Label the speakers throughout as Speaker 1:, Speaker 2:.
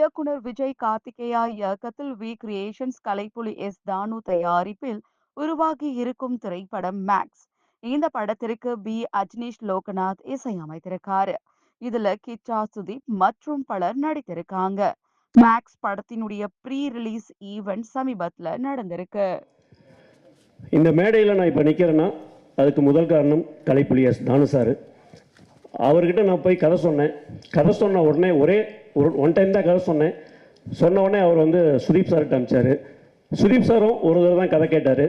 Speaker 1: இயக்குனர் விஜய் கார்த்திகேயா இயக்கத்தில் we creations Kalaipuli S தானு தயாரிப்பில் உருவாகி இருக்கும் திரைப்படம் மேக்ஸ் இந்த படத்திற்கு பி அஜ்னீஷ் லோகநாத் இசையமைத்திருக்காரு. இதுல கிச்சா சுதீப் மற்றும் பலர் நடித்திருக்காங்க. மேக்ஸ் படத்தினுடைய ப்ரீ ரிலீஸ் ஈவெண்ட் சமீபத்தில் நடந்திருக்கு.
Speaker 2: இந்த மேடையில் நான் இப்போ நிற்கிறேன்னா அதுக்கு முதல் காரணம் கலைப்புலி எஸ் தானு சார். அவர்கிட்ட நான் போய் கதை சொன்னேன். கதை சொன்ன உடனே ஒரே ஒரு ஒன் டைம் தான் கதை சொன்னேன். சொன்ன உடனே அவர் வந்து சுதீப் சார்கிட்ட அனுப்பிச்சார். சுதீப் சாரும் ஒரு தடவை தான் கதை கேட்டார்.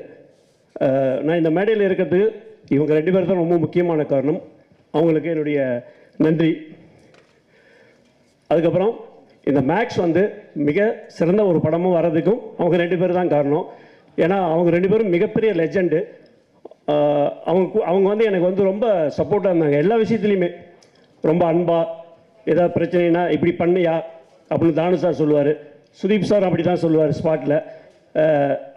Speaker 2: நான் இந்த மேடையில் இருக்கிறதுக்கு இவங்க ரெண்டு பேர் தான் ரொம்ப முக்கியமான காரணம். அவங்களுக்கு என்னுடைய நன்றி. அதுக்கப்புறம் இந்த மேக்ஸ் வந்து மிக சிறந்த ஒரு படமும் வர்றதுக்கும் அவங்க ரெண்டு பேர் தான் காரணம். ஏன்னா அவங்க ரெண்டு பேரும் மிகப்பெரிய லெஜெண்டு அவங்க அவங்க வந்து எனக்கு வந்து ரொம்ப சப்போர்ட்டாக இருந்தாங்க. எல்லா விஷயத்துலையுமே. ரொம்ப அன்பாக ஏதாவது பிரச்சனைனா இப்படி பண்ணியா? அப்படின்னு தானு சார் சொல்லுவார். சுதீப் சார் அப்படி தான் சொல்லுவார் ஸ்பாட்டில்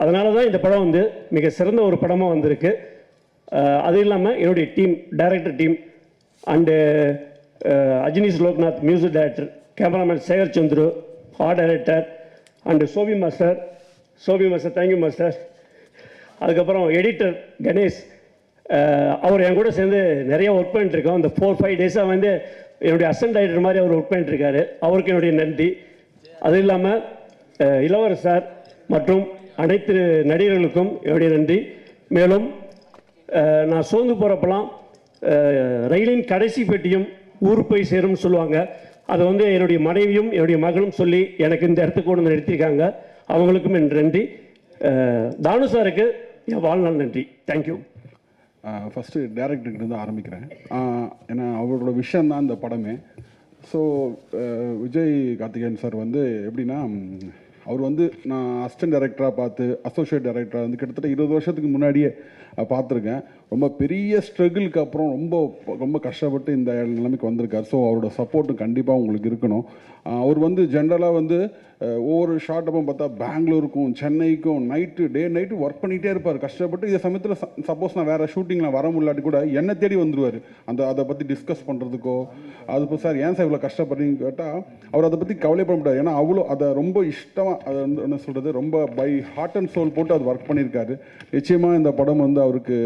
Speaker 2: அதனால தான் இந்த படம் வந்து மிக சிறந்த ஒரு படமாக வந்திருக்கு. அது இல்லாமல் என்னுடைய team director team and Ajaneesh Loknath music director cameraman Shekar Chandru art director and Shobi master Shobi master thank you master அதுக்கப்புறம் எடிட்டர் கணேஷ். அவர் என் கூட சேர்ந்து நிறைய ஒர்க் பண்ணிட்டுருக்கோம் இந்த ஃபோர் ஃபைவ் டேஸாக வந்து என்னுடைய அசன்ட் டைரக்டர் மாதிரி அவர் ஒர்க் பண்ணிட்டுருக்காரு. அவருக்கு என்னுடைய நன்றி. அது இல்லாமல் இளவரசர் சார் மற்றும் அனைத்து நடிகர்களுக்கும் என்னுடைய நன்றி. மேலும் நான் சோர்ந்து போகிறப்பெல்லாம் ரயிலின் கடைசி பெட்டியும் ஊர் போய் சேரும்னு சொல்லுவாங்க. அதை வந்து என்னுடைய மனைவியும் என்னுடைய மகளும் சொல்லி எனக்கு இந்த இடத்துக்கு கொண்டு வந்து நிறுத்தியிருக்காங்க. அவங்களுக்கும் என் நன்றி. தானு சாருக்கு என் வாழ்நாள் நன்றி. தேங்க்யூ
Speaker 3: ஃபஸ்ட்டு டேரக்டர்கிட்டருந்து ஆரம்பிக்கிறேன். ஏன்னா அவரோட விஷயம் தான் இந்த படமே. ஸோ விஜய் கார்த்திகேயன் சார் வந்து எப்படின்னா அவர் வந்து நான் அசிஸ்டன்ட் டைரக்டராக பார்த்து அசோசியேட் டைரக்டராக வந்து கிட்டத்தட்ட இருபது வருஷத்துக்கு முன்னாடியே பார்த்துருக்கேன். ரொம்ப பெரிய ஸ்ட்ரகிளுக்கு அப்புறம் ரொம்ப ரொம்ப கஷ்டப்பட்டு இந்த நிலைமைக்கு வந்திருக்கார். ஸோ அவரோட சப்போர்ட்டும் கண்டிப்பாக உங்களுக்கு இருக்கணும். அவர் வந்து ஜென்ரலாக வந்து ஒவ்வொரு ஷார்ட் அப்போ பார்த்தா பெங்களூருக்கும் சென்னைக்கும் நைட்டு டே நைட்டு ஒர்க் பண்ணிகிட்டே இருப்பார். கஷ்டப்பட்டு இதே சமயத்தில் சப்போஸ் நான் வேறு ஷூட்டிங்கில் வர முடியாட்டி கூட என்னை தேடி வந்துருவார். அந்த அதை பற்றி டிஸ்கஸ் பண்ணுறதுக்கோ அது இப்போ சார் ஏன் சார் இவ்வளோ கஷ்டப்படுறீங்கன்னு கேட்டால் அவர் அதை பற்றி கவலைப்பட முடியாது. ஏன்னா அவ்வளோ அதை ரொம்ப இஷ்டமாக அதை வந்து என்ன சொல்கிறது ரொம்ப பை ஹார்ட் அண்ட் சோல் போட்டு அது ஒர்க் பண்ணியிருக்காரு. நிச்சயமாக இந்த படம் வந்து அவருக்கு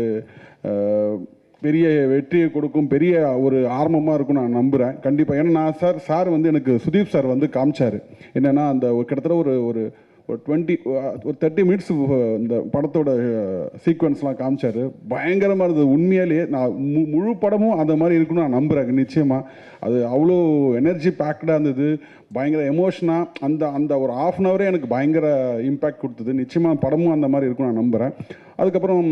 Speaker 3: பெரிய வெற்றியை கொடுக்கும் பெரிய ஒரு ஆர்வமாக இருக்கும் நான் நம்புகிறேன் கண்டிப்பாக ஏன்னா நான் சார் சார் வந்து எனக்கு சுதீப் சார் வந்து காமிச்சார். என்னென்னா அந்த ஒரு கிட்டத்தட்ட ஒரு ஒரு ஒரு டுவெண்ட்டி ஒரு தேர்ட்டி மினிட்ஸ் இந்த படத்தோட சீக்வன்ஸ்லாம் காமிச்சார். பயங்கரமாக இருந்தது. உண்மையிலேயே நான் மு முழு படமும் அந்த மாதிரி இருக்குன்னு நான் நம்புகிறேன் நிச்சயமாக அது அவ்வளோ எனர்ஜி பேக்டாக இருந்தது. பயங்கர எமோஷனாக அந்த அந்த ஒரு ஆஃப் அன் ஹவரே எனக்கு பயங்கர இம்பேக்ட் கொடுத்தது. நிச்சயமாக படமும் அந்த மாதிரி இருக்கும்னு நான் நம்புகிறேன் அதுக்கப்புறம்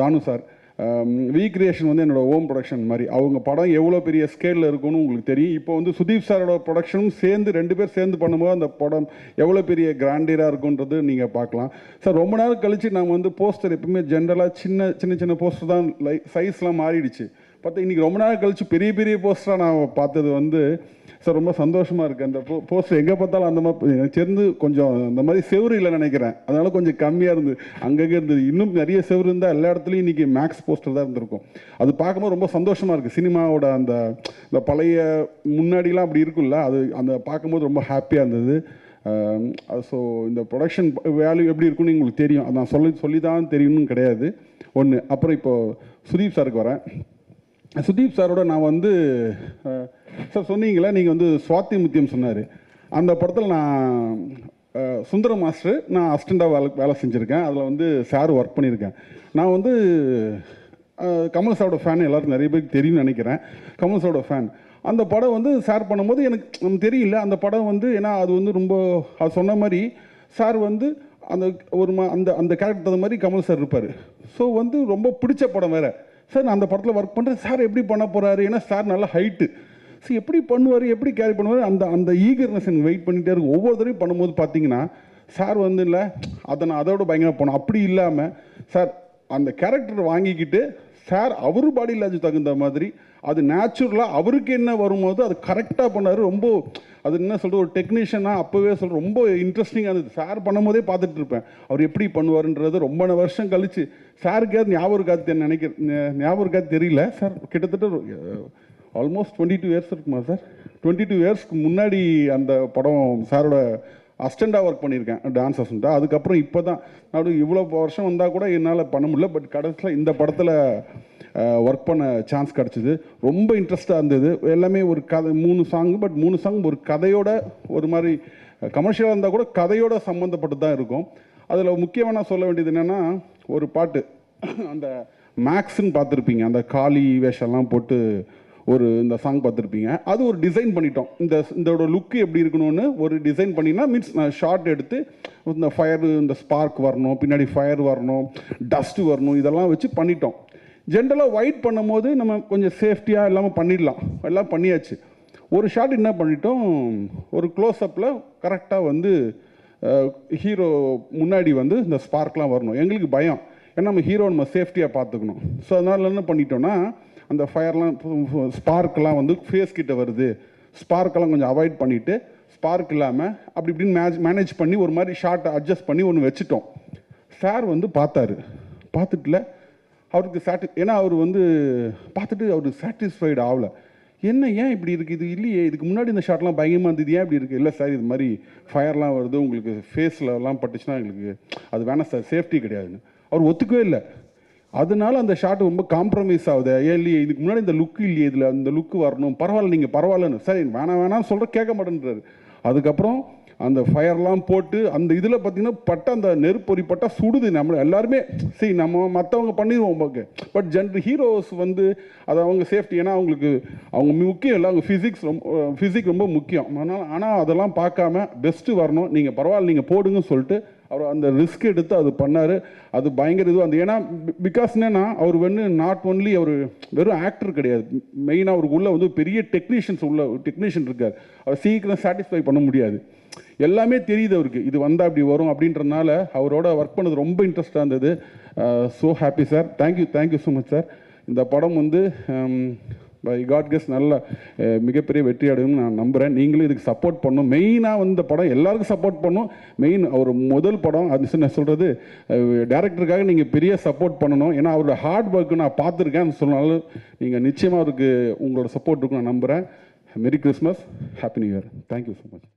Speaker 3: தானு சார். Um, ரீக்ரியேஷன் வந்து என்னோட ஓம் ப்ரொடக்ஷன் மாதிரி. அவங்க படம் எவ்வளோ பெரிய ஸ்கேலில் இருக்கும்னு உங்களுக்கு தெரியும். இப்போ வந்து சுதீப் சாரோட ப்ரொடக்ஷனும் சேர்ந்து ரெண்டு பேர் சேர்ந்து பண்ணும்போது அந்த படம் எவ்வளோ பெரிய கிராண்டியராக இருக்குன்றது நீங்கள் பார்க்கலாம். சார் ரொம்ப நேரம் கழித்து நாங்கள் வந்து போஸ்டர் எப்பவுமே ஜென்ரலாக சின்ன சின்ன சின்ன போஸ்டர் தான் லை சைஸ்லாம் மாறிடுச்சு. பார்த்தா இன்றைக்கி ரொம்ப நேரம் கழித்து பெரிய பெரிய போஸ்டராக நான் பார்த்தது வந்து சார் ரொம்ப சந்தோஷமாக இருக்குது அந்த போ போஸ்டர் எங்கே பார்த்தாலும் அந்த மாதிரி எனக்கு சேர்ந்து கொஞ்சம் அந்த மாதிரி செவுரு இல்லை நினைக்கிறேன். அதனால் கொஞ்சம் கம்மியாக இருந்தது. அங்கங்கே இருந்தது. இன்னும் நிறைய செவுரு இருந்தால் எல்லா இடத்துலையும் இன்றைக்கி மேக்ஸ் போஸ்டர் தான் இருந்திருக்கும். அது பார்க்கும்போது ரொம்ப சந்தோஷமாக இருக்குது சினிமாவோட அந்த இந்த பழைய முன்னாடிலாம் அப்படி இருக்குல்ல அது அந்த பார்க்கும்போது ரொம்ப ஹாப்பியாக இருந்தது. ஸோ இந்த ப்ரொடக்ஷன் வேல்யூ எப்படி இருக்குன்னு உங்களுக்கு தெரியும். அது நான் சொல்லி சொல்லி தான் தெரியணும்னு கிடையாது. ஒன்று அப்புறம் இப்போது சுதீப் சாருக்கு வரேன். சுதீப் சாரோட நான் வந்து சார் சொன்னீங்களே நீங்கள் வந்து சுவாத்தி முத்தியம் சொன்னார். அந்த படத்தில் நான் சுந்தர சுந்தரம் மாஸ்டர் நான் அசிஸ்டண்ட்டாக வேலை வேலை செஞ்சுருக்கேன். அதில் வந்து சார் ஒர்க் பண்ணியிருக்கேன். நான் வந்து கமல் சாரோட ஃபேன் எல்லாருக்கும் நிறைய பேருக்கு தெரியும்னு நினைக்கிறேன். கமல் சாரோட ஃபேன் அந்த படம் வந்து சார் பண்ணும்போது எனக்கு நமக்கு தெரியல. அந்த படம் வந்து ஏன்னா அது வந்து ரொம்ப அது சொன்ன மாதிரி சார் வந்து அந்த ஒரு மா அந்த அந்த கேரக்டர் தகுந்த மாதிரி கமல் சார் இருப்பார். ஸோ வந்து ரொம்ப பிடிச்ச படம் வேறு. சார் நான் அந்த படத்தில் ஒர்க் பண்ணுறேன் சார் எப்படி பண்ண போகிறாரு ஏன்னா சார் நல்ல ஹைட்டு ஸோ எப்படி பண்ணுவார்? எப்படி கேரி பண்ணுவார்? அந்த அந்த ஈகர்னஸ் எனக்கு வெயிட் பண்ணிகிட்டே இருக்கும். ஒவ்வொரு தடவையும் பண்ணும்போது பார்த்தீங்கன்னா சார் வந்து இல்லை அதை நான் அதோட பயங்கரமாக போனோம் அப்படி இல்லாமல் சார் அந்த கேரக்டர் வாங்கிக்கிட்டு சார் அவர் பாடி லாஜ் தகுந்த மாதிரி அது நேச்சுரலாக அவருக்கு என்ன வரும்போது அது கரெக்டாக பண்ணார். ரொம்ப அது என்ன சொல்கிறது ஒரு டெக்னீஷியனாக அப்போவே சொல்கிற ரொம்ப இன்ட்ரெஸ்டிங்காக இருந்தது. சார் பண்ணும்போதே பார்த்துட்டு இருப்பேன். அவர் எப்படி பண்ணுவாருன்றது ரொம்ப வருஷம் கழிச்சு. சாருக்கு ஞாபகம் இருக்காது நினைக்கிறேன் ஞாபகம் இருக்காது தெரியல. சார் கிட்டத்தட்ட ஆல்மோஸ்ட் டுவெண்ட்டி டூ இயர்ஸ் இருக்குமா சார் டுவெண்ட்டி டூ இயர்ஸ்க்கு முன்னாடி அந்த படம் சாரோட அஸ்டண்டாக ஒர்க் பண்ணியிருக்கேன் டான்ஸ் அஸ்டண்டாக அதுக்கப்புறம் இப்போ தான் நடு இவ்வளோ வருஷம் வந்தால் கூட என்னால் பண்ண முடியல பட் கடைசியில் இந்த படத்தில் ஒர்க் பண்ண சான்ஸ் கிடச்சிது. ரொம்ப இன்ட்ரெஸ்ட்டாக இருந்தது. எல்லாமே ஒரு கதை மூணு சாங் பட் மூணு சாங் ஒரு கதையோட ஒரு மாதிரி கமர்ஷியலாக இருந்தால் கூட கதையோட சம்மந்தப்பட்டு தான் இருக்கும். அதில் முக்கியமாக நான் சொல்ல வேண்டியது என்னென்னா ஒரு பாட்டு அந்த மேக்ஸுன்னு பார்த்துருப்பீங்க அந்த காளி வேஷம்லாம் போட்டு ஒரு இந்த சாங் பார்த்துருப்பீங்க. அது ஒரு டிசைன் பண்ணிட்டோம். இந்த இதோட லுக்கு எப்படி இருக்கணும்னு ஒரு டிசைன் பண்ணினா மீன்ஸ் நான் ஷார்ட் எடுத்து இந்த ஃபயர் இந்த ஸ்பார்க் வரணும் பின்னாடி ஃபயர் வரணும் டஸ்ட்டு வரணும் இதெல்லாம் வச்சு பண்ணிட்டோம். ஜென்ரலாக ஒயிட் பண்ணும்போது நம்ம கொஞ்சம் சேஃப்டியாக இல்லாமல் பண்ணிடலாம். எல்லாம் பண்ணியாச்சு. ஒரு ஷாட் என்ன பண்ணிட்டோம்? ஒரு க்ளோஸ்அப்பில் கரெக்டாக வந்து ஹீரோ முன்னாடி வந்து இந்த ஸ்பார்க்லாம் வரணும். எங்களுக்கு பயம். ஏன்னா நம்ம ஹீரோ நம்ம சேஃப்டியாக பார்த்துக்கணும். ஸோ அதனால் என்ன பண்ணிட்டோம்னா அந்த ஃபயர்லாம் ஸ்பார்க்லாம் வந்து ஃபேஸ் கிட்ட வருது. ஸ்பார்க்கெல்லாம் கொஞ்சம் அவாய்ட் பண்ணிவிட்டு ஸ்பார்க் இல்லாமல் அப்படி இப்படின்னு மேஜ் மேனேஜ் பண்ணி ஒரு மாதிரி ஷார்ட்டை அட்ஜஸ்ட் பண்ணி ஒன்று வச்சுட்டோம். சார் வந்து பார்த்தாரு. பார்த்துட்டுல அவருக்கு சாட்டி ஏன்னா அவர் வந்து பார்த்துட்டு அவர் சாட்டிஸ்ஃபைடு ஆகலை. என்ன ஏன் இப்படி இருக்குது இது இல்லையே. இதுக்கு முன்னாடி இந்த ஷாட்லாம் பயங்கரமாக இருந்தது. ஏன் இப்படி இருக்குது இல்லை சார் இது மாதிரி ஃபயர்லாம் வருது. உங்களுக்கு ஃபேஸ்லலாம் பட்டுச்சுன்னா எங்களுக்கு அது வேணாம் சார் சேஃப்டி கிடையாதுன்னு. அவர் ஒத்துக்கவே இல்லை. அதனால அந்த ஷாட் ரொம்ப காம்ப்ரமைஸ் ஆகுது. ஏன் இல்லையே இதுக்கு முன்னாடி இந்த லுக்கு இல்லையே இதில் அந்த லுக்கு வரணும். பரவாயில்ல நீங்கள் பரவாயில்லன்னு. சரி வேணாம் வேணாம்னு சொல்கிற கேட்க மாட்டேன்றாரு. அதுக்கப்புறம் அந்த ஃபயர்லாம் போட்டு அந்த இதில் பார்த்தீங்கன்னா பட்ட அந்த நெருப்பொறி பட்டா சுடுது. நம்ம எல்லாருமே சரி நம்ம மற்றவங்க பண்ணிடுவோம் ஓகே பட் ஜென்ரல் ஹீரோஸ் வந்து அது அவங்க சேஃப்டி ஏன்னா அவங்களுக்கு அவங்க முக்கியம் இல்லை அவங்க ஃபிசிக்ஸ் ரொம்ப ஃபிசிக் ரொம்ப முக்கியம். அதனால் ஆனால் அதெல்லாம் பார்க்காம பெஸ்ட்டு வரணும். நீங்கள் பரவாயில்ல நீங்கள் போடுங்கன்னு சொல்லிட்டு அவர் அந்த ரிஸ்க் எடுத்து அது பண்ணார். அது பயங்கர இதுவாக அந்த ஏன்னா பிகாஸ் என்னன்னா அவர் வந்து நாட் ஒன்லி அவர் வெறும் ஆக்டர் கிடையாது. மெயினாக அவருக்கு உள்ள வந்து பெரிய டெக்னீஷியன்ஸ் உள்ள டெக்னீஷியன் இருக்கார். அவர் சீக்கிரம் சாட்டிஸ்ஃபை பண்ண முடியாது. எல்லாமே தெரியுது அவருக்கு. இது வந்தால் அப்படி வரும் அப்படின்றனால அவரோட ஒர்க் பண்ணது ரொம்ப இன்ட்ரெஸ்டாக இருந்தது. So happy sir thank you thank you so much sir இந்த படம் வந்து பை காட் கெஸ் நல்ல மிகப்பெரிய வெற்றி அடையும் நான் நம்புகிறேன் நீங்களும் இதுக்கு சப்போர்ட் பண்ணும். மெயினாக வந்து படம் எல்லாருக்கும் சப்போர்ட் பண்ணும். மெயின் அவர் முதல் படம் அது நான் சொல்கிறது டேரக்டருக்காக நீங்கள் பெரிய சப்போர்ட் பண்ணணும். ஏன்னா அவரோட ஹார்ட் ஒர்க்கு நான் பார்த்துருக்கேன் சொன்னாலும் நீங்கள் நிச்சயமாக அவருக்கு உங்களோட சப்போர்ட் இருக்கும் நான் நம்புகிறேன் merry Christmas happy new year thank you so much